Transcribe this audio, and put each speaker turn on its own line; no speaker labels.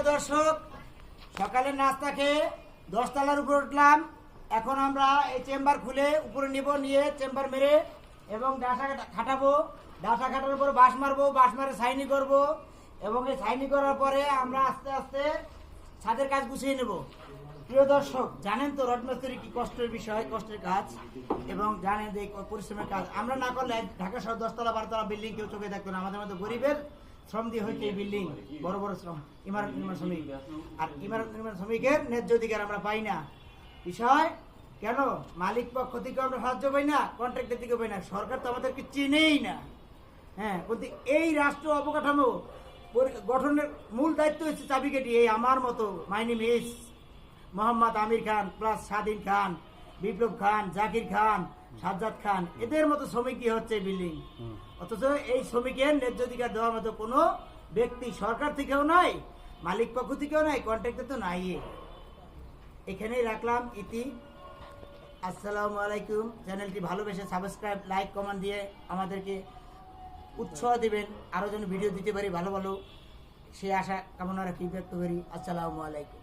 প্রিয় দর্শক সকালে নাস্তা খেয়ে দশতলার উপরে উঠলাম। এখন আমরা এই চেম্বার খুলে উপরে নিব, নিয়ে চেম্বার মেরে এবং ডাসা খাটাবো। ডাসা খাটার উপর বাঁশ মারবো, বাঁশ মারে সাইনি করব এবং এই সাইনি করার পরে আমরা আস্তে আস্তে ছাদের কাজ গুছিয়ে নেব। প্রিয় দর্শক, জানেন তো রড কি কষ্টের বিষয়, কষ্টের কাজ এবং জানেন যে পরিশ্রমের কাজ। আমরা না করলে ঢাকা শহর দশতলা, বারোতলা বিল্ডিং কেউ চোখে দেখতো না। আমাদের মতো গরিবের শ্রম দিয়ে হয়েছে এই বিল্ডিং বড় বড় শ্রম, ইমারত নির্মাণ শ্রমিক। আর ইমারত নির্মাণ শ্রমিকের ন্যায্য অধিকার আমরা পাই না। বিষয়, কেন? মালিক পক্ষ থেকে আমরা সাহায্য পাই না কন্ট্রাক্টের থেকে পাই না। সরকার তো আমাদেরকে চিনেই না। হ্যাঁ কিন্তু এই রাষ্ট্র অবকাঠামো গঠনের মূল দায়িত্ব হচ্ছে চাবিকাঠি এই আমার মতো মাইনি মিস। মোহাম্মদ আমির খান প্লাস স্বাধীন খান। বিপ্লব খান জাকির খান সাজ্জাদ খান এদের মতো শ্রমিকই হচ্ছে বিল্ডিং। অথচ এই শ্রমিকের ন্যায্য অধিকার দেওয়ার মতো কোনো ব্যক্তি সরকার থেকেও নাই মালিক পক্ষ থেকেও নাই কন্ট্রাক্টে তো নাই এখানেই রাখলাম ইতি। আসসালামু আলাইকুম। চ্যানেলটি ভালোবেসে সাবস্ক্রাইব লাইক কমেন্ট দিয়ে আমাদেরকে উৎসাহ দিবেন। আরও যেন ভিডিও দিতে পারি ভালো ভালো। সে আশা কামনা রাখি ব্যক্ত করি। আসসালামু আলাইকুম।